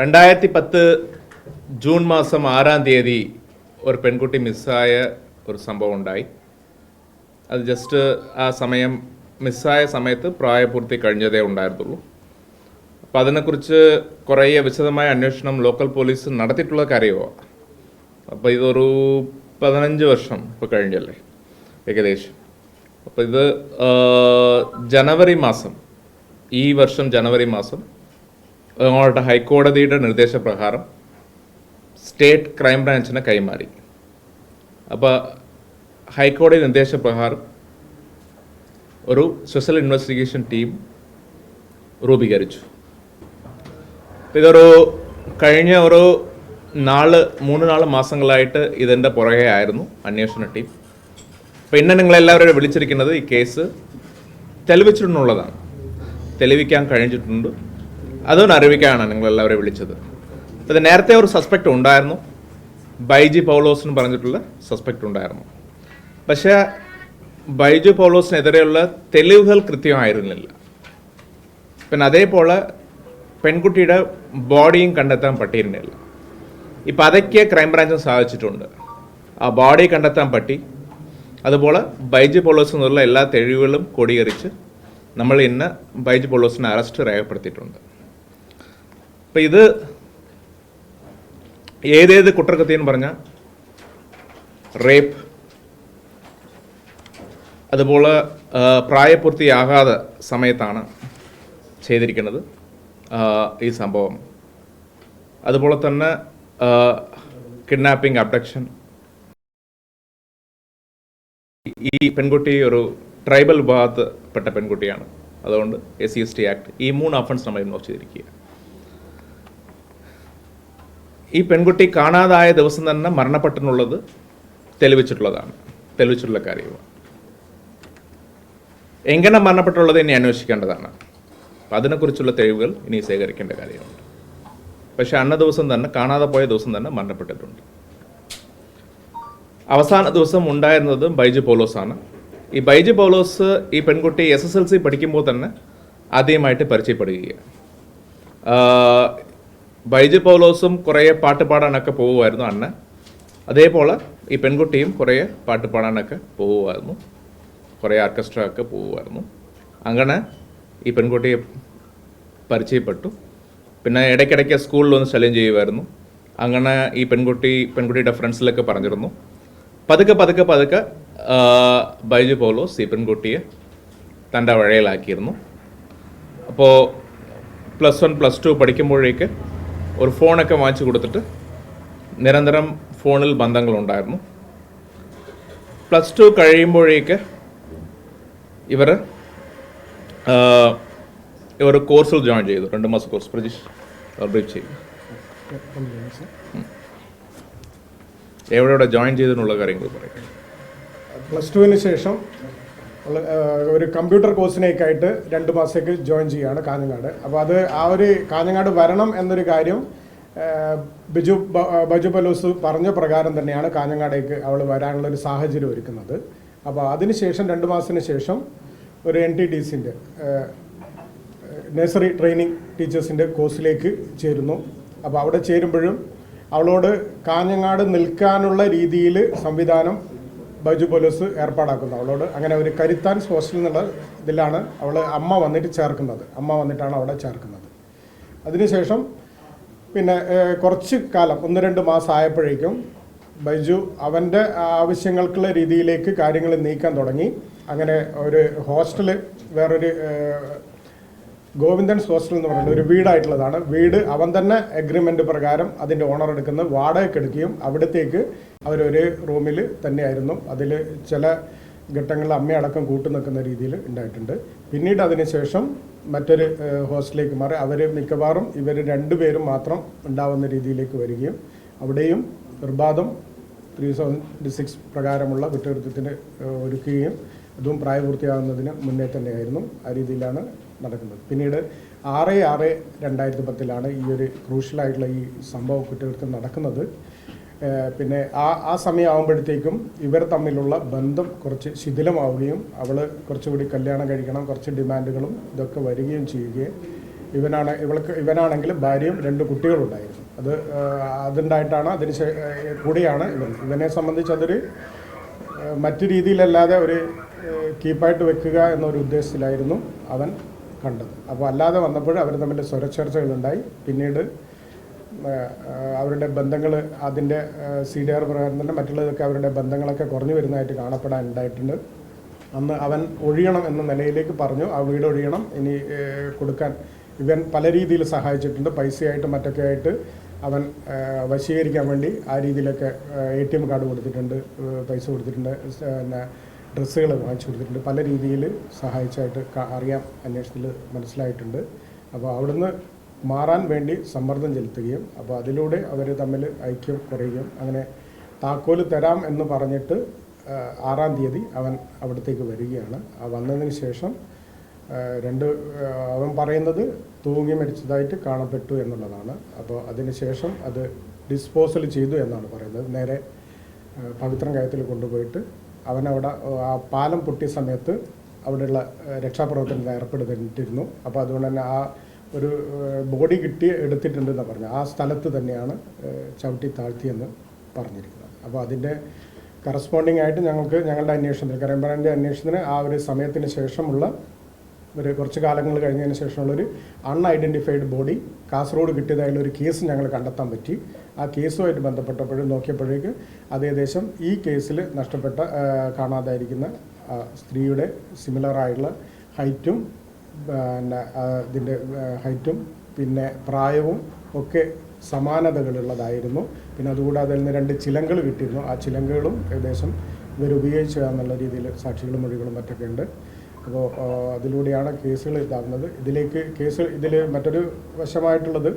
രണ്ടായിരത്തി പത്ത് ജൂൺ മാസം ആറാം തീയതി ഒരു പെൺകുട്ടി മിസ്സായ ഒരു സംഭവം ഉണ്ടായി. അത് ജസ്റ്റ് ആ സമയം മിസ്സായ സമയത്ത് പ്രായപൂർത്തി കഴിഞ്ഞതേ ഉണ്ടായിരുന്നുള്ളൂ. അപ്പം അതിനെക്കുറിച്ച് കുറേ വിശദമായ അന്വേഷണം ലോക്കൽ പോലീസ് നടത്തിയിട്ടുള്ള കാര്യമാണ് അപ്പോൾ ഇതൊരു പതിനഞ്ച് വർഷം ഇപ്പോൾ കഴിഞ്ഞല്ലേ ഏകദേശം. അപ്പോൾ ഇത് ജനുവരി മാസം ഈ വർഷം ജനുവരി മാസം അങ്ങോട്ട് ഹൈക്കോടതിയുടെ നിർദ്ദേശപ്രകാരം സ്റ്റേറ്റ് ക്രൈം ബ്രാഞ്ചിനെ കൈമാറി. അപ്പോൾ ഹൈക്കോടതി നിർദ്ദേശപ്രകാരം ഒരു സ്പെഷ്യൽ ഇൻവെസ്റ്റിഗേഷൻ ടീം രൂപീകരിച്ചു. ഇതൊരു കഴിഞ്ഞ ഒരു നാല് മൂന്ന് നാല് മാസങ്ങളായിട്ട് ഇതിന്റെ പുറകെ ആയിരുന്നു അന്വേഷണ ടീം. പിന്നെ നിങ്ങളെല്ലാവരും വിളിച്ചിരിക്കുന്നത് ഈ കേസ് തെളിവിച്ചിട്ടുള്ളതാണ് തെളിവിക്കാൻ കഴിഞ്ഞിട്ടുണ്ട്. അതൊന്ന് അറിയിക്കാനാണ് നിങ്ങളെല്ലാവരെയും വിളിച്ചത്. അത് നേരത്തെ ഒരു സസ്പെക്റ്റ് ഉണ്ടായിരുന്നു. ബൈജി പൗലോസ് എന്ന് പറഞ്ഞിട്ടുള്ള സസ്പെക്റ്റ് ഉണ്ടായിരുന്നു. പക്ഷേ ബൈജു പൗലോസിനെതിരെയുള്ള തെളിവുകൾ കൃത്യമായിരുന്നില്ല. പിന്നെ അതേപോലെ പെൺകുട്ടിയുടെ ബോഡിയും കണ്ടെത്താൻ പറ്റിയിരുന്നില്ല. ഇപ്പം അതൊക്കെ ക്രൈംബ്രാഞ്ചും സാധിച്ചിട്ടുണ്ട്. ആ ബോഡി കണ്ടെത്താൻ പറ്റി. അതുപോലെ ബൈജു പോളോസ് എന്നുള്ള എല്ലാ തെളിവുകളും കൊടിയേറിച്ച് നമ്മൾ ഇന്ന് ബൈജു പൊളോസിനെ അറസ്റ്റ് രേഖപ്പെടുത്തിയിട്ടുണ്ട്. അപ്പം ഇത് ഏതേത് കുറ്റകൃത്യം പറഞ്ഞാൽ റേപ്പ്. അതുപോലെ പ്രായപൂർത്തിയാകാതെ സമയത്താണ് ചെയ്തിരിക്കുന്നത് ഈ സംഭവം. അതുപോലെ തന്നെ കിഡ്നാപ്പിംഗ് അബ്ഡക്ഷൻ ഈ പെൺകുട്ടി ഒരു ട്രൈബൽ വിഭാഗത്തിൽപ്പെട്ട പെൺകുട്ടിയാണ്. അതുകൊണ്ട് S C S T act ഈ മൂന്ന് അഫൻസ് നമ്മൾ ഇൻവോൾവ് ചെയ്തിരിക്കുക ഈ പെൺകുട്ടി കാണാതായ ദിവസം തന്നെ മരണപ്പെട്ടെന്നുള്ളത് തെളിവിച്ചിട്ടുള്ളതാണ്. തെളിവിച്ചിട്ടുള്ള കാര്യമാണ് എങ്ങനെ മരണപ്പെട്ടുള്ളത് ഇനി അന്വേഷിക്കേണ്ടതാണ്. അപ്പം അതിനെക്കുറിച്ചുള്ള തെളിവുകൾ ഇനി ശേഖരിക്കേണ്ട കാര്യമുണ്ട്. പക്ഷേ അന്ന ദിവസം തന്നെ കാണാതെ പോയ ദിവസം തന്നെ മരണപ്പെട്ടിട്ടുണ്ട്. അവസാന ദിവസം ഉണ്ടായിരുന്നത് ബൈജു പോലോസാണ്. ഈ ബൈജു പോലോസ് ഈ പെൺകുട്ടി എസ് എസ് എൽ സി പഠിക്കുമ്പോൾ തന്നെ ആദ്യമായിട്ട് പരിചയപ്പെടുകയാണ്. ബൈജു പൗലോസും കുറേ പാട്ട് പാടാനൊക്കെ പോകുമായിരുന്നു അന്ന്. അതേപോലെ ഈ പെൺകുട്ടിയും കുറേ പാട്ട് പാടാനൊക്കെ പോകുമായിരുന്നു കുറേ ഓർക്കസ്ട്ര ഒക്കെ പോകുമായിരുന്നു അങ്ങനെ ഈ പെൺകുട്ടിയെ പരിചയപ്പെട്ടു. പിന്നെ ഇടയ്ക്കിടയ്ക്ക് സ്കൂളിൽ ഒന്ന് ശല്യം ചെയ്യുമായിരുന്നു. അങ്ങനെ ഈ പെൺകുട്ടി പെൺകുട്ടിയുടെ ഫ്രണ്ട്സിലൊക്കെ പറഞ്ഞിരുന്നു. പതുക്കെ പതുക്കെ പതുക്കെ ബൈജു പൗലോസ് ഈ പെൺകുട്ടിയെ തന്റെ വഴയിലാക്കിയിരുന്നു. അപ്പോൾ പ്ലസ് വൺ പ്ലസ് ടു പഠിക്കുമ്പോഴേക്ക് ഒരു ഫോണൊക്കെ വാങ്ങിച്ചു കൊടുത്തിട്ട് നിരന്തരം ഫോണിൽ ബന്ധങ്ങളുണ്ടായിരുന്നു. പ്ലസ് ടു കഴിയുമ്പോഴേക്ക് ഇവർ ഇവർ കോഴ്സിൽ ജോയിൻ ചെയ്തു. രണ്ട് മാസം കോഴ്സ്. പ്രജീഷ് ബ്രീഫ് ചെയ്തു. എവിടെ ജോയിൻ ചെയ്തിട്ടുള്ള കാര്യങ്ങൾ പറയാം. പ്ലസ് ടുവിന് ശേഷം ഒരു കമ്പ്യൂട്ടർ കോഴ്സിനേക്ക് ആയിട്ട് രണ്ട് മാസത്തേക്ക് ജോയിൻ ചെയ്യുകയാണ് കാഞ്ഞങ്ങാട്. അപ്പോൾ അത് ആ ഒരു കാഞ്ഞങ്ങാട് വരണം എന്നൊരു കാര്യം ബിജു ബജു പലോസ് പറഞ്ഞ പ്രകാരം തന്നെയാണ് കാഞ്ഞങ്ങാടേക്ക് അവൾ വരാനുള്ള ഒരു സാഹചര്യം ഒരുക്കുന്നത്. അപ്പോൾ അതിനുശേഷം രണ്ട് മാസത്തിന് ശേഷം ഒരു എൻ ടി ഡി സിന്റെ നഴ്സറി ട്രെയിനിങ് ടീച്ചേഴ്സിന്റെ കോഴ്സിലേക്ക് ചേരുന്നു. അപ്പോൾ അവിടെ ചേരുമ്പോഴും അവളോട് കാഞ്ഞങ്ങാട് നിൽക്കാനുള്ള രീതിയിൽ സംവിധാനം ബൈജു പോലീസ് ഏർപ്പാടാക്കുന്നു. അവളോട് അങ്ങനെ ഒരു കരുത്താൻ ഹോസ്റ്റൽ എന്നുള്ള ഇതിലാണ് അവൾ അമ്മ വന്നിട്ട് ചേർക്കുന്നത്. അമ്മ വന്നിട്ടാണ് അവിടെ ചേർക്കുന്നത്. അതിനുശേഷം പിന്നെ കുറച്ച് കാലം ഒന്ന് രണ്ട് മാസം ആയപ്പോഴേക്കും ബൈജു അവന്റെ ആവശ്യങ്ങൾക്കുള്ള രീതിയിലേക്ക് കാര്യങ്ങൾ നീക്കാൻ തുടങ്ങി. അങ്ങനെ ഒരു ഹോസ്റ്റൽ വേറൊരു ഗോവിന്ദൻസ് ഹോസ്റ്റൽ എന്ന് പറയുന്നത് ഒരു വീടായിട്ടുള്ളതാണ്. വീട് അവൻ തന്നെ എഗ്രിമെന്റ് പ്രകാരം അതിന്റെ ഓണർ എടുക്കുന്ന വാടകയ്ക്ക് എടുക്കുകയും അവിടത്തേക്ക് അവരൊരു റൂമിൽ തന്നെയായിരുന്നു. അതിൽ ചില ഘട്ടങ്ങളിൽ അമ്മയടക്കം കൂട്ടു നിൽക്കുന്ന രീതിയിൽ ഉണ്ടായിട്ടുണ്ട്. പിന്നീട് അതിനുശേഷം മറ്റൊരു ഹോസ്റ്റലിലേക്ക് മാറി. അവർ മിക്കവാറും ഇവർ രണ്ടുപേരും മാത്രം ഉണ്ടാവുന്ന രീതിയിലേക്ക് വരികയും അവിടെയും നിർബാധം ത്രീ സെവന്റി സിക്സ് പ്രകാരമുള്ള കുറ്റകൃത്യത്തിന് ഒരുക്കുകയും അതും പ്രായപൂർത്തിയാകുന്നതിന് മുന്നേ തന്നെയായിരുന്നു ആ രീതിയിലാണ് നടക്കുന്നത്. പിന്നീട് ആറ് ആറ് രണ്ടായിരത്തി പത്തിലാണ് ഈ ഒരു ക്രൂഷ്യലായിട്ടുള്ള ഈ സംഭവ കുറ്റകൃത്യം നടക്കുന്നത്. പിന്നെ ആ ആ സമയമാകുമ്പോഴത്തേക്കും ഇവർ തമ്മിലുള്ള ബന്ധം കുറച്ച് ശിഥിലമാവുകയും അവൾ കുറച്ചുകൂടി കല്യാണം കഴിക്കണം കുറച്ച് ഡിമാൻഡുകളും ഇതൊക്കെ വരികയും ചെയ്യുകയും ഇവനാണ് ഇവൾക്ക് ഇവനാണെങ്കിൽ ഭാര്യയും രണ്ട് കുട്ടികളുണ്ടായിരുന്നു. അത് അതുണ്ടായിട്ടാണ് അതിന് കൂടിയാണ് ഇവൻ. ഇവനെ സംബന്ധിച്ച് അതൊരു മറ്റു രീതിയിലല്ലാതെ ഒരു കീപ്പായിട്ട് വെക്കുക എന്നൊരു ഉദ്ദേശത്തിലായിരുന്നു അവൻ കണ്ടത്. അപ്പോൾ അല്ലാതെ വന്നപ്പോൾ അവർ തമ്മിൽ സ്വരച്ചേർച്ചകളുണ്ടായി. പിന്നീട് അവരുടെ ബന്ധങ്ങൾ അതിന്റെ സി ഡി ആർ പ്രകാരം തന്നെ മറ്റുള്ളതൊക്കെ അവരുടെ ബന്ധങ്ങളൊക്കെ കുറഞ്ഞു വരുന്നതായിട്ട് കാണപ്പെടാൻ ഉണ്ടായിട്ടുണ്ട് അന്ന് അവൻ ഒഴിയണം എന്ന നിലയിലേക്ക് പറഞ്ഞു. ആ വീട് ഒഴിയണം. ഇനി കൊടുക്കാൻ ഇവൻ പല രീതിയിൽ സഹായിച്ചിട്ടുണ്ട്. പൈസയായിട്ട് മറ്റൊക്കെ ആയിട്ട് അവൻ വശീകരിക്കാൻ വേണ്ടി ആ രീതിയിലൊക്കെ എ ടി എം കാർഡ് കൊടുത്തിട്ടുണ്ട്. പൈസ കൊടുത്തിട്ടുണ്ട്. പിന്നെ ഡ്രസ്സുകൾ വാങ്ങിച്ചു കൊടുത്തിട്ടുണ്ട്. പല രീതിയിൽ സഹായിച്ചായിട്ട് അറിയാം. അന്വേഷണത്തിൽ മനസ്സിലായിട്ടുണ്ട്. അപ്പോൾ അവിടുന്ന് മാറാൻ വേണ്ടി സമ്മർദ്ദം ചെലുത്തുകയും അപ്പോൾ അതിലൂടെ അവർ തമ്മിൽ ഐക്യം കുറയുകയും അങ്ങനെ താക്കോൽ തരാം എന്ന് പറഞ്ഞിട്ട് ആറാം തീയതി അവൻ അവിടത്തേക്ക് വരികയാണ്. ആ വന്നതിന് ശേഷം രണ്ട് അവൻ പറയുന്നത് തൂങ്ങി മരിച്ചതായിട്ട് കാണപ്പെട്ടു എന്നുള്ളതാണ്. അപ്പോൾ അതിനുശേഷം അത് ഡിസ്പോസൽ ചെയ്തു എന്നാണ് പറയുന്നത്. നേരെ പവിത്രം കയത്തിൽ കൊണ്ടുപോയിട്ട് അവനവിടെ ആ പാലം പൊട്ടിയ സമയത്ത് അവിടെയുള്ള രക്ഷാപ്രവർത്തനത്തിൽ ഏർപ്പെടുത്തിയിട്ടിരുന്നു അപ്പോൾ അതുകൊണ്ട് തന്നെ ആ ഒരു ബോഡി കിട്ടി എടുത്തിട്ടുണ്ടെന്ന് പറഞ്ഞു. ആ സ്ഥലത്ത് തന്നെയാണ് ചവിട്ടി താഴ്ത്തിയെന്ന് പറഞ്ഞിരിക്കുന്നത്. അപ്പോൾ അതിന്റെ കറസ്പോണ്ടിങ് ആയിട്ട് ഞങ്ങൾക്ക് ഞങ്ങളുടെ അന്വേഷണത്തിൽ കരമ്പറന്റെ അന്വേഷണത്തിന് ആ ഒരു സമയത്തിന് ശേഷമുള്ള ഒരു കുറച്ച് കാലങ്ങൾ കഴിഞ്ഞതിന് ശേഷമുള്ളൊരു അൺഐഡന്റിഫൈഡ് ബോഡി കാസർഗോഡ് കിട്ടിയതായുള്ള ഒരു കേസ് ഞങ്ങൾ കണ്ടെത്താൻ പറ്റി. ആ കേസുമായിട്ട് ബന്ധപ്പെട്ടപ്പോഴും നോക്കിയപ്പോഴേക്ക് അത് ഏകദേശം ഈ കേസിൽ നഷ്ടപ്പെട്ട കാണാതായിരിക്കുന്ന സ്ത്രീയുടെ സിമിലർ ആയിട്ടുള്ള ഹൈറ്റും പിന്നെ അതിന്റെ ഹൈറ്റും പിന്നെ പ്രായവും ഒക്കെ സമാനതകളുള്ളതായിരുന്നു. പിന്നെ അതുകൂടാതെ നിന്ന് രണ്ട് ചിലങ്കൾ കിട്ടിയിരുന്നു. ആ ചിലങ്കുകളും ഏകദേശം ഇവർ എന്നുള്ള രീതിയിൽ സാക്ഷികളും മൊഴികളും മറ്റൊക്കെ ഉണ്ട് അപ്പോൾ അതിലൂടെയാണ് കേസുകൾ ഇതാകുന്നത്. ഇതിലേക്ക് കേസ് ഇതിൽ മറ്റൊരു വശമായിട്ടുള്ളത്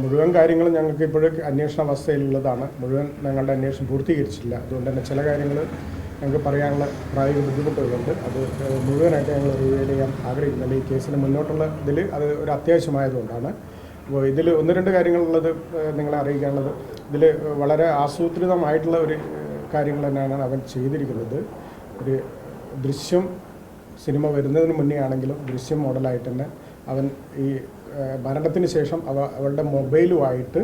മുഴുവൻ കാര്യങ്ങളും ഞങ്ങൾക്ക് ഇപ്പോഴും അന്വേഷണ അവസ്ഥയിലുള്ളതാണ് മുഴുവൻ ഞങ്ങളുടെ അന്വേഷണം പൂർത്തീകരിച്ചില്ല അതുകൊണ്ട് തന്നെ ചില കാര്യങ്ങൾ ഞങ്ങൾക്ക് പറയാനുള്ള പ്രായോഗിക ബുദ്ധിമുട്ടുകളുണ്ട്. അത് മുഴുവനായിട്ട് ഞങ്ങൾ റിവ്യൂ ചെയ്യാൻ ആഗ്രഹിക്കുന്നില്ല ഈ കേസിന് മുന്നോട്ടുള്ള ഇതിൽ അത് ഒരു അത്യാവശ്യമായതുകൊണ്ടാണ്. അപ്പോൾ ഇതിൽ ഒന്ന് രണ്ട് കാര്യങ്ങളുള്ളത് നിങ്ങളെ അറിയിക്കാനുള്ളത്. ഇതിൽ വളരെ ആസൂത്രിതമായിട്ടുള്ള ഒരു കാര്യങ്ങൾ തന്നെയാണ് അവൻ ചെയ്തിരിക്കുന്നത്. ഒരു ദൃശ്യം സിനിമ വരുന്നതിന് മുന്നേ ആണെങ്കിലും ദൃശ്യം മോഡലായിട്ട് തന്നെ അവൻ ഈ ഭരണത്തിന് ശേഷം അവ അവളുടെ മൊബൈലുമായിട്ട്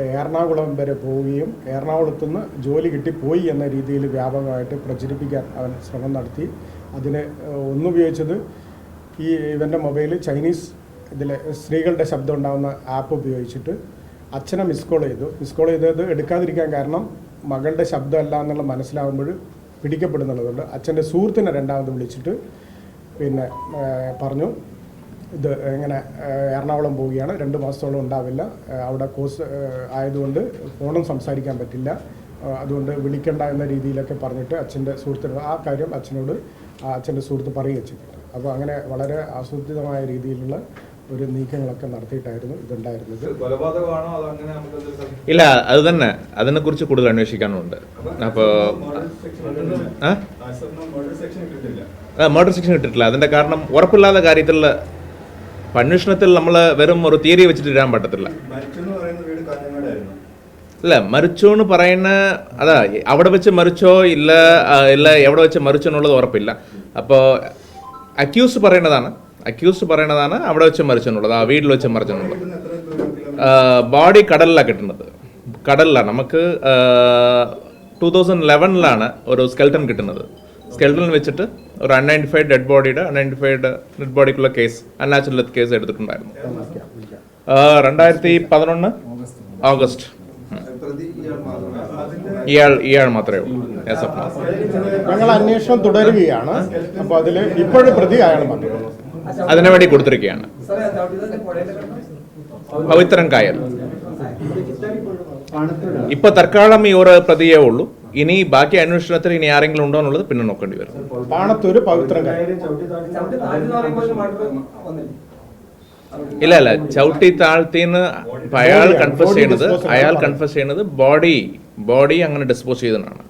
എറണാകുളം വരെ പോവുകയും എറണാകുളത്തു നിന്ന് ജോലി കിട്ടിപ്പോയി എന്ന രീതിയിൽ വ്യാപകമായിട്ട് പ്രചരിപ്പിക്കാൻ അവൻ ശ്രമം നടത്തി. അതിന് ഒന്നുപയോഗിച്ചത് ഈ ഇവന്റെ മൊബൈൽ ചൈനീസ് ഇതിൽ സ്ത്രീകളുടെ ശബ്ദം ഉണ്ടാകുന്ന ആപ്പ് ഉപയോഗിച്ചിട്ട് അച്ഛനെ മിസ് കോൾ ചെയ്തു. മിസ് കോൾ ചെയ്തത് എടുക്കാതിരിക്കാൻ കാരണം മകളുടെ ശബ്ദമല്ല എന്നുള്ള മനസ്സിലാകുമ്പോൾ പിടിക്കപ്പെടുന്നുള്ളതുകൊണ്ട് അച്ഛന്റെ സുഹൃത്തിനെ രണ്ടാമത് വിളിച്ചിട്ട് പിന്നെ പറഞ്ഞു. ഇത് ഇങ്ങനെ എറണാകുളം പോവുകയാണ്. രണ്ട് മാസത്തോളം ഉണ്ടാവില്ല. അവിടെ കോഴ്സ് ആയതുകൊണ്ട് ഫോണും സംസാരിക്കാൻ പറ്റില്ല. അതുകൊണ്ട് വിളിക്കണ്ട എന്ന രീതിയിലൊക്കെ പറഞ്ഞിട്ട് അച്ഛന്റെ സുഹൃത്തിനോട് ആ കാര്യം അച്ഛനോട് ആ അച്ഛന്റെ സുഹൃത്ത് പറയുകയും ചെയ്തിട്ടുണ്ട്. അപ്പോൾ അങ്ങനെ വളരെ ആസൂത്രിതമായ രീതിയിലുള്ള ഒരു നീക്കങ്ങളൊക്കെ നടത്തിയിട്ടായിരുന്നു ഇതുണ്ടായിരുന്നത്. കൊലപാതകമാണോ അതോ അങ്ങനെ നമുക്ക് ഇല്ല അത് തന്നെ. അതിനെക്കുറിച്ച് കൂടുതൽ അന്വേഷിക്കാനുണ്ട്. അപ്പോൾ മർഡർ സെക്ഷൻ ഇട്ടിട്ടില്ല. ആ? മർഡർ സെക്ഷൻ ഇട്ടിട്ടില്ല. മർഡർ സെക്ഷൻ കിട്ടിയിട്ടില്ല അതിന്റെ കാരണം ഉറപ്പില്ലാത്ത കാര്യത്തിൽ അന്വേഷണത്തിൽ നമ്മൾ വെറും ഒരു തിയറി വെച്ചിട്ട് ഇടാൻ പറ്റത്തില്ല. അല്ല മരിച്ചോ എന്ന് പറയുന്ന അതാ അവിടെ വെച്ച് മരിച്ചോ ഇല്ല ഇല്ല എവിടെ വെച്ച് മരിച്ചോ എന്നുള്ളത് ഉറപ്പില്ല. അപ്പോൾ അക്യൂസ് പറയുന്നതാണ് അക്യൂസ് പറയുന്നതാണ് അവിടെ വെച്ച് മരിച്ചെന്നുള്ളത് ആ വീട്ടിൽ വെച്ച് മരിച്ചു എന്നുള്ളത്. ഇവിടുന്ന് എത്ര ദൂരം കിലോമീറ്റർ? ബോഡി കടലിലാണ് കിട്ടുന്നത്. കടലിലാണ്. നമുക്ക് ടൂ തൗസൻഡ് ലെവനിലാണ് ഒരു സ്കെൽട്ടൺ കിട്ടുന്നത്. സ്കെൽട്ടൺ വെച്ചിട്ട് ഒരു അൺഐഡന്റിഫൈഡ് ഡെഡ് ബോഡിയുടെ അൺഐഡന്റിഫൈഡ് ഡെഡ് ബോഡിക്കുള്ള കേസ് അൺനാച്ചുറൽ ഡെത്ത് കേസ് എടുത്തിട്ടുണ്ടായിരുന്നു. രണ്ടായിരത്തി പതിനൊന്ന് ഓഗസ്റ്റ് ഇയാൾ ഇയാൾ മാത്രമേ ഉള്ളൂ. എസ് എഫ് ഞങ്ങൾ അന്വേഷണം തുടരുകയാണ്. അപ്പോൾ അതിൽ ഇപ്പോഴും പ്രതി അയാൾ മാത്രം അതിനു വേണ്ടി കൊടുത്തിരിക്കുകയാണ്. പവിത്രൻ കായൽ. ഇപ്പൊ തൽക്കാലം ഈ ഒരു പ്രതിയേ ഉള്ളൂ. ഇനി ബാക്കി അന്വേഷണത്തിൽ ഇനി ആരെങ്കിലും ഉണ്ടോ എന്നുള്ളത് പിന്നെ നോക്കേണ്ടി വരും. പാണത്തൊരു പവിത്രം ഇല്ല ഇല്ല. ചവിട്ടി താഴ്ത്തിന്ന് അയാൾ കൺഫസ് ചെയ്യണത് അയാൾ കൺഫസ് ചെയ്യണത് ബോഡി ബോഡി അങ്ങനെ ഡിസ്പോസ് ചെയ്തതാണ്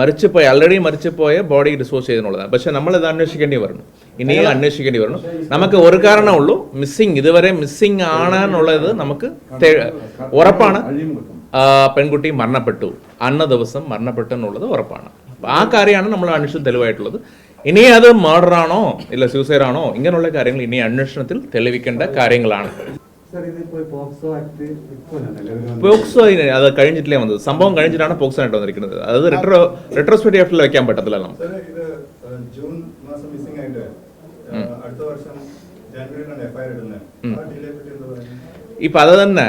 മരിച്ചു പോയ മരിച്ചുപോയ മരിച്ചു പോയ ബോഡി ഡിസ്പോസ് ചെയ്തെന്നുള്ളതാണ് പക്ഷെ നമ്മൾ ഇത് അന്വേഷിക്കേണ്ടി വരണം. ഇനിയും അന്വേഷിക്കേണ്ടി വരണം. നമുക്ക് ഒരു കാരണമുള്ളൂ മിസ്സിങ് ഇതുവരെ മിസ്സിങ് ആണെന്നുള്ളത് നമുക്ക് ഉറപ്പാണ്. പെൺകുട്ടി മരണപ്പെട്ടു. അന്ന ദിവസം മരണപ്പെട്ടു എന്നുള്ളത് ഉറപ്പാണ്. അപ്പൊ ആ കാര്യമാണ് നമ്മൾ അന്വേഷണം തെളിവായിട്ടുള്ളത്. ഇനി അത് മർഡർ ആണോ ഇല്ല സൂസൈഡ് ആണോ ഇങ്ങനെയുള്ള കാര്യങ്ങൾ ഇനി അന്വേഷണത്തിൽ തെളിയിക്കേണ്ട കാര്യങ്ങളാണ്. സാർ ഇതിപ്പോ പോക്സോ ആക്ട് ഇപ്പോഴാണല്ലേ പോക്സോ ഇനി അത് കഴിഞ്ഞിട്ടില്ലേ വന്നത്? സംഭവം കഴിഞ്ഞിട്ടാണ് പോക്സോ ആയിട്ട് വന്നിരിക്കുന്നത്. അത് റിട്രോ റിട്രോസ്പെക്റ്റീവ് വെക്കാൻ പറ്റത്തില്ല നമുക്ക്. സാറേ ഇത് ഏഹ്, ജൂൺ മാസം മിസ്സിംഗ് ആയിട്ട് ഏഹ്, അടുത്ത വർഷം ജാനുവരിയിലാണ് എഫ്ഐആർ ഇടുന്നത് ഇപ്പം അത് തന്നെ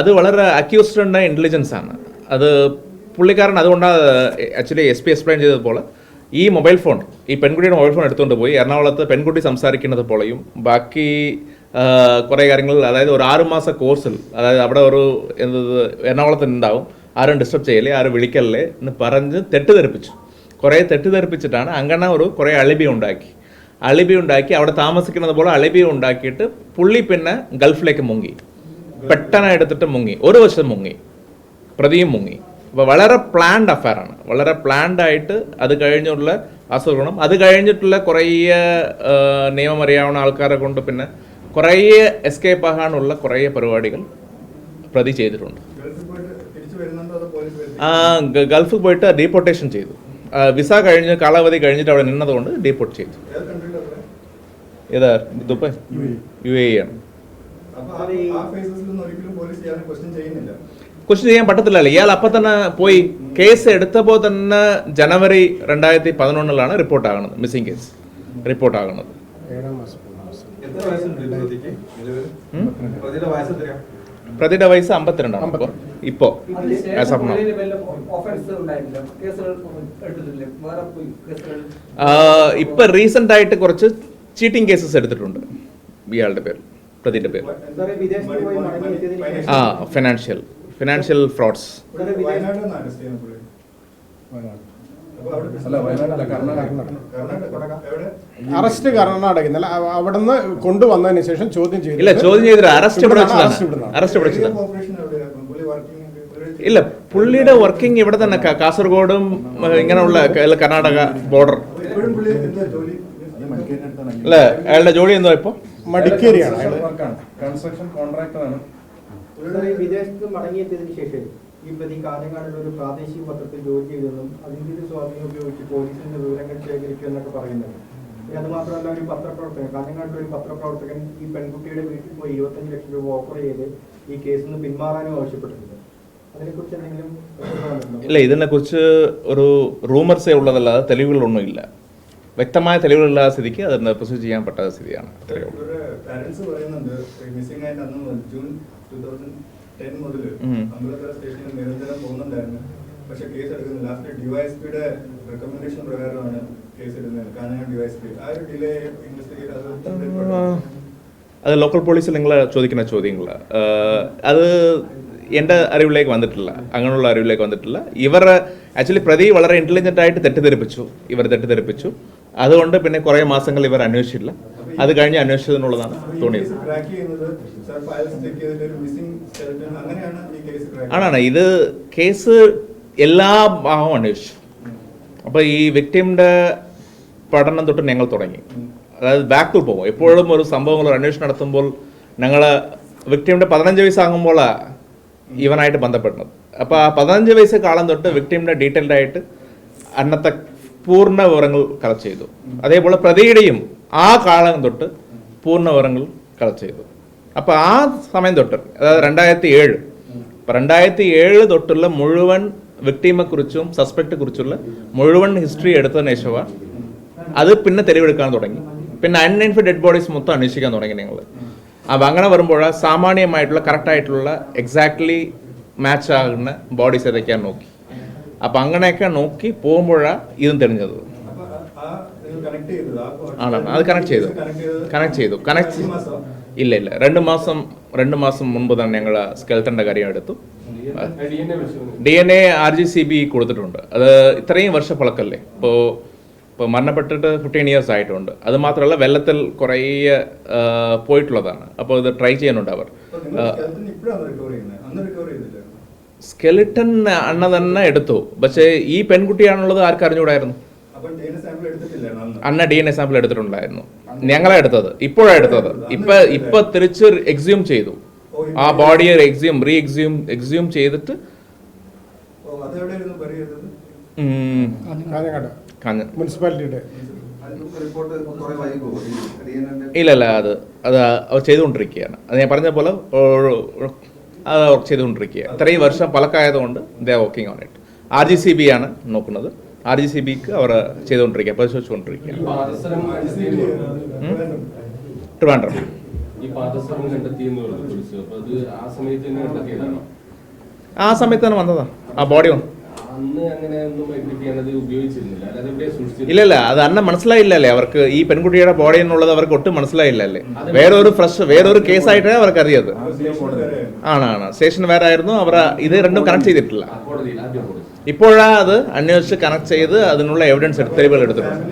അത് വളരെ അക്യൂസ്ഡ് ഇന്റലിജൻസ് ആണ്. അത് പുള്ളിക്കാരൻ അതുകൊണ്ടാണ് ആക്ച്വലി എസ് പി എക്സ്പ്ലെയിൻ ചെയ്തതുപോലെ ഈ മൊബൈൽ ഫോൺ ഈ പെൺകുട്ടിയുടെ മൊബൈൽ ഫോൺ എടുത്തുകൊണ്ട് പോയി എറണാകുളത്ത് പെൺകുട്ടി സംസാരിക്കുന്നത് പോലെയും ബാക്കി കുറേ കാര്യങ്ങൾ അതായത് ഒരു ആറ് മാസ കോഴ്സിൽ അതായത് അവിടെ ഒരു എന്തത് എറണാകുളത്ത് ഉണ്ടാവും ആരും ഡിസ്റ്റർബ് ചെയ്യല്ലേ ആരും വിളിക്കല്ലേ എന്ന് പറഞ്ഞ് തെറ്റിദ്ധരിപ്പിച്ചു. കുറേ തെറ്റിദ്ധരിപ്പിച്ചിട്ടാണ് അങ്ങനെ ഒരു കുറേ അളിബി ഉണ്ടാക്കി. അളിബി ഉണ്ടാക്കി അവിടെ താമസിക്കുന്നത് പോലെ അളിബി ഉണ്ടാക്കിയിട്ട് പുള്ളി പിന്നെ ഗൾഫിലേക്ക് മുങ്ങി. പെട്ടെന്ന് എടുത്തിട്ട് മുങ്ങി. ഒരു വശം മുങ്ങി. പ്രതിയും മുങ്ങി. അപ്പോൾ വളരെ പ്ലാൻഡ് അഫയറാണ് വളരെ പ്ലാൻഡ് ആയിട്ട് അത് കഴിഞ്ഞുള്ള അസുഖം അത് കഴിഞ്ഞിട്ടുള്ള കുറേ നിയമം അറിയാവുന്ന ആൾക്കാരെ കൊണ്ട് പിന്നെ കുറേ എസ്കേപ്പ് ആകാനുള്ള കുറേ പരിപാടികൾ പ്രതി ചെയ്തിട്ടുണ്ട്. ഗൾഫിൽ പോയിട്ട് ഡീപ്പോർട്ടേഷൻ ചെയ്തു. വിസ കഴിഞ്ഞ് കാലാവധി കഴിഞ്ഞിട്ട് അവിടെ നിന്നതുകൊണ്ട് ഡീപ്പോർട്ട് ചെയ്തു. ഏതാ ദുബായ്. യു എ ആണ്. ക്വസ്റ്റ്യൻ ചെയ്യാൻ പറ്റത്തില്ലല്ലോ? ഇയാൾ അപ്പം തന്നെ പോയി കേസ് എടുത്തപ്പോൾ തന്നെ ജനുവരി രണ്ടായിരത്തി പതിനൊന്നിലാണ് റിപ്പോർട്ട് ആകുന്നത്. മിസ്സിംഗ് കേസ് റിപ്പോർട്ട് ആകുന്നത്? പ്രതിയുടെ വയസ്സ് അമ്പത്തിരണ്ടാണ് ഇപ്പോ. ഇപ്പൊ റീസെന്റ് ആയിട്ട് കുറച്ച് ചീറ്റിംഗ് കേസസ് എടുത്തിട്ടുണ്ട് ഇയാളുടെ പേര് പ്രതിയുടെ പേര്. ആ financial financial frauds arrest Karnataka. ഇന്നലെ അവിടെ നിന്ന്. കൊണ്ടുവന്നതിന് ശേഷം ചോദ്യം ചെയ്തു. ഇല്ല ചോദ്യം ചെയ്തിട്ട് അറസ്റ്റ് അറസ്റ്റ് ഇല്ല പുള്ളിയുടെ വർക്കിംഗ് ഇവിടെ തന്നെ കാസർഗോഡും ഇങ്ങനെയുള്ള കർണാടക ബോർഡർ അല്ലേ അയാളുടെ ജോലി എന്തോ ഇപ്പൊ? മടിക്കേരിയാണ് അയാൾ കൺസ്ട്രക്ഷൻ കോൺട്രാക്ടറാണ് വിദേശത്ത് മടങ്ങിയെത്തിയതിനു ശേഷം ഈ പ്രതി കാഞ്ഞങ്ങാടുള്ള ഒരു പ്രാദേശിക പത്രത്തിൽ ജോലി ചെയ്തെന്നും അതിന്റെ സ്വാധീനം ഉപയോഗിച്ച് പോലീസിന്റെ വിവരങ്ങൾ ശേഖരിക്കും എന്നൊക്കെ പറയുന്നുണ്ട്. ഇനി അത് മാത്രമല്ല ഒരു പത്രപ്രവർത്തകൻ കാഞ്ഞങ്ങാട്ടിലെ ഒരു പത്രപ്രവർത്തകൻ ഈ പെൺകുട്ടിയുടെ വീട്ടിൽ പോയി ഇരുപത്തഞ്ച് ലക്ഷം രൂപ ഓഫർ ചെയ്ത് ഈ കേസിൽ നിന്ന് പിന്മാറാനും ആവശ്യപ്പെട്ടിട്ടുണ്ട്. അതിനെക്കുറിച്ച് എന്തെങ്കിലും? ഇല്ല ഇതിനെ കുറിച്ച് ഒരു റൂമർസേ ഉള്ളതല്ലാതെ തെളിവുകളൊന്നും ഇല്ല വ്യക്തമായ തെളിവുകളില്ലാത്ത സ്ഥിതിക്ക് അതിനെ പ്രൊസീഡ് ചെയ്യാൻ പറ്റാത്ത സ്ഥിതിയാണ്. അത്രയേ ഉള്ളൂ. പാരന്റ്സ് പറയുന്നുണ്ട് മിസ്സിംഗ് ആയിട്ട് അന്ന് മുതൽ ജൂൺ ടൂ തൗസൻഡ് ടെൻ മുതൽ. അമ്പലത്തറ സ്റ്റേഷനിൽ നിരന്തരം പോകുന്നുണ്ടായിരുന്നു. പക്ഷെ കേസ് എടുക്കുന്നില്ല. ലാസ്റ്റ് ഡിവൈഎസ്പിയുടെ റെക്കമെൻഡേഷൻ പ്രകാരമാണ് കേസ് എടുക്കുന്നത്. കാഞ്ഞങ്ങാട് ഡിവൈഎസ്പി ആ ഒരു ഡിലേ ഇൻവെസ്റ്റിഗേറ്റ് അത് അത് ലോക്കൽ പോലീസിൽ നിങ്ങൾ ചോദിക്കുന്ന ചോദ്യങ്ങൾ അത് എന്റെ അറിവിലേക്ക് വന്നിട്ടില്ല. അങ്ങനെയുള്ള അറിവിലേക്ക് വന്നിട്ടില്ല. ഇവർ ആക്ച്വലി പ്രതി വളരെ ഇന്റലിജന്റ് ആയിട്ട് തെറ്റിദ്ധരിപ്പിച്ചു. ഇവർ തെറ്റിദ്ധരിപ്പിച്ചു. അതുകൊണ്ട് പിന്നെ കുറേ മാസങ്ങൾ ഇവർ അന്വേഷിച്ചില്ല അത് കഴിഞ്ഞ് അന്വേഷിച്ചതിനുള്ളതാണ് തോന്നിയത്. ആണാണ്. ഇത് കേസ് എല്ലാ ഭാഗവും അന്വേഷിച്ചു. അപ്പോൾ ഈ വിക്ടിമിന്റെ പഠനം തൊട്ട് ഞങ്ങൾ തുടങ്ങി. അതായത് ബാക്ക് ടു പോകും എപ്പോഴും ഒരു സംഭവങ്ങൾ ഒരു അന്വേഷണം നടത്തുമ്പോൾ ഞങ്ങൾ വിക്ടിമിന്റെ പതിനഞ്ച് വയസ്സാകുമ്പോഴാണ് ഇവനായിട്ട് ബന്ധപ്പെടുന്നത്. അപ്പോൾ ആ പതിനഞ്ച് വയസ്സ് കാലം തൊട്ട് വിക്ടിമിന്റെ ഡീറ്റെയിൽഡായിട്ട് അന്നത്തെ പൂർണ വിവരങ്ങൾ കളക്ട് ചെയ്തു. അതേപോലെ പ്രതിയുടെയും ആ കാലം തൊട്ട് പൂർണ വിവരങ്ങൾ കളക്ട് ചെയ്തു. അപ്പോൾ ആ സമയം തൊട്ട് അതായത് രണ്ടായിരത്തി ഏഴ് അപ്പം രണ്ടായിരത്തി ഏഴ് തൊട്ടുള്ള മുഴുവൻ വിക്ടീമെക്കുറിച്ചും സസ്പെക്റ്റ് കുറിച്ചുള്ള മുഴുവൻ ഹിസ്റ്ററി എടുത്തതിന് ശേഷമാണ് അത് പിന്നെ തെളിവെടുക്കാൻ തുടങ്ങി. പിന്നെ അൺഐഡന്റിഫൈഡ് ഡെഡ് ബോഡീസ് മൊത്തം അന്വേഷിക്കാൻ തുടങ്ങി ഞങ്ങൾ അപ്പം അങ്ങനെ വരുമ്പോൾ സാമാന്യമായിട്ടുള്ള കറക്റ്റായിട്ടുള്ള എക്സാക്ട്ലി മാച്ച് ആകുന്ന ബോഡീസ് ഏതൊക്കെയാണ് നോക്കി. അപ്പം അങ്ങനെയൊക്കെ നോക്കി പോകുമ്പോഴാണ് ഇതും തെളിഞ്ഞത് അപ്പൊ ആ- ആ നിങ്ങൾ കണക്ട് ചെയ്തത് ആ court- ആണ്? അത് കണക്ട് ചെയ്തു. കണക്ട് ചെയ്തു. കണക്ട് ഇല്ല ഇല്ല. രണ്ട് മാസം രണ്ട് മാസം മുൻപ് തന്നെ ഞങ്ങൾ സ്കെൽട്ടന്റെ കാര്യം എടുത്തു. D N A R G C B കൊടുത്തിട്ടുണ്ട്. അത് ഇത്രയും വർഷ പഴക്കല്ലേ? ഇപ്പോൾ ഇപ്പോൾ മരണപ്പെട്ടിട്ട് ഫിഫ്റ്റീൻ ഇയേഴ്സ് ആയിട്ടുണ്ട്. അത് മാത്രമല്ല വെള്ളത്തിൽ കുറേ പോയിട്ടുള്ളതാണ്. അപ്പോൾ ഇത് ട്രൈ ചെയ്യാനുണ്ട് അവർ. സ്കെലിട്ടൻ അണ്ണ തന്നെ എടുത്തു. പക്ഷേ ഈ പെൺകുട്ടിയാണുള്ളത് ആർക്കും അന്ന്. ഡി എൻ എ സാമ്പിൾ എടുത്തിട്ടുണ്ടായിരുന്നു. ഞങ്ങളെ എടുത്തത്. ഇപ്പോഴാണ് എടുത്തത്. ഇപ്പൊ ഇപ്പൊ തിരിച്ച് എക്സ്യൂം ചെയ്തു. ആ ബോഡിയെ എക്സ്യൂം റീ എക്സ്യൂം എക്സ്യൂം ചെയ്തിട്ട് മുനിസിപ്പാലിറ്റിയുടെ. അത് റിപ്പോർട്ട് കുറെ വൈകുമോ അടിയനന്റെ ഇല്ല ഇല്ല അത് അത് അവർ ചെയ്തുകൊണ്ടിരിക്കുകയാണ്. അത് ഞാൻ പറഞ്ഞ പോലെ അത് അവർ ചെയ്തുകൊണ്ടിരിക്കുക ഇത്രയും വർഷം പലക്കായതുകൊണ്ട് they working on it R G C B ആണ് നോക്കുന്നത്. ആർ ജി സി ബിക്ക് അവർ ചെയ്തുകൊണ്ടിരിക്കുക പരിശോധിച്ചുകൊണ്ടിരിക്കുക ട്രിവാൻഡ്രം. ആ സമയത്ത് തന്നെ വന്നതാ. ആ ബോഡി വന്നു. അന്ന് അങ്ങനെ ഒന്നും ഐഡന്റിഫൈ ചെയ്യാൻ അത് അന്ന മനസ്സിലായില്ലല്ലേ? അവർക്ക് ഈ പെൺകുട്ടിയുടെ ബോഡി എന്നുള്ളത് അവർക്ക് ഒട്ടും മനസ്സിലായില്ലല്ലേ? വേറൊരു ഫ്രഷ് വേറൊരു കേസായിട്ടേ അവർക്ക് അറിയത് ആണാണ് ആണ് സ്റ്റേഷൻ വേറെ ആയിരുന്നു. അവർ ഇത് രണ്ടും കണക്ട് ചെയ്തിട്ടില്ല. ഇപ്പോഴാ അത് അന്വേഷിച്ച് കണക്ട് ചെയ്ത് അതിനുള്ള എവിഡൻസ് എടുത്ത് തെളിവുകൾ എടുത്തിട്ടുണ്ട്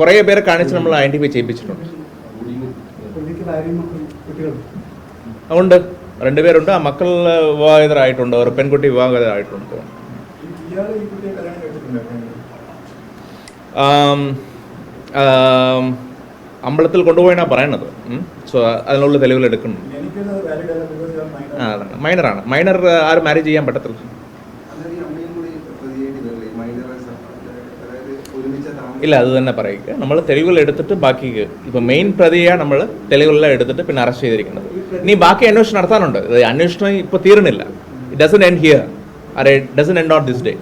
കുറേ പേരെ കാണിച്ച് നമ്മൾ ഐഡന്റിഫൈ ചെയ്യിപ്പിച്ചിട്ടുണ്ട്. അതുകൊണ്ട് രണ്ടുപേരുണ്ട് ആ മക്കൾ വിവാഹിതരായിട്ടുണ്ട് ഒരു പെൺകുട്ടി വിവാഹിതരായിട്ടുണ്ട് ഇയാൾ ഈ കുട്ടിയെ കല്യാണം കഴിച്ചിട്ടുണ്ടായിരുന്നു ആം, ആം, അമ്പലത്തിൽ കൊണ്ടുപോയെന്നാണ് പറയണത് സോ അതിനുള്ള തെളിവുകൾ എടുക്കുന്നുണ്ട് എനിക്കത് വാലിഡ് അല്ല ബിക്കോസ് ആ അതാണ് മൈനറാണ് മൈനർ ആരും മാരേജ് ചെയ്യാൻ പറ്റത്തില്ല ഇല്ല അത് തന്നെ പറയുക. നമ്മൾ തെളിവുകൾ എടുത്തിട്ട് ബാക്കി ഇപ്പൊ മെയിൻ പ്രതിയാണ് നമ്മൾ തെളിവുകളെല്ലാം എടുത്തിട്ട് പിന്നെ അറസ്റ്റ് ചെയ്തിരിക്കുന്നത്. ഇനി ബാക്കി അന്വേഷണം നടത്താനുണ്ട്. അന്വേഷണം ഇപ്പൊ തീർന്നില്ല it doesn't end here are doesn't end on this day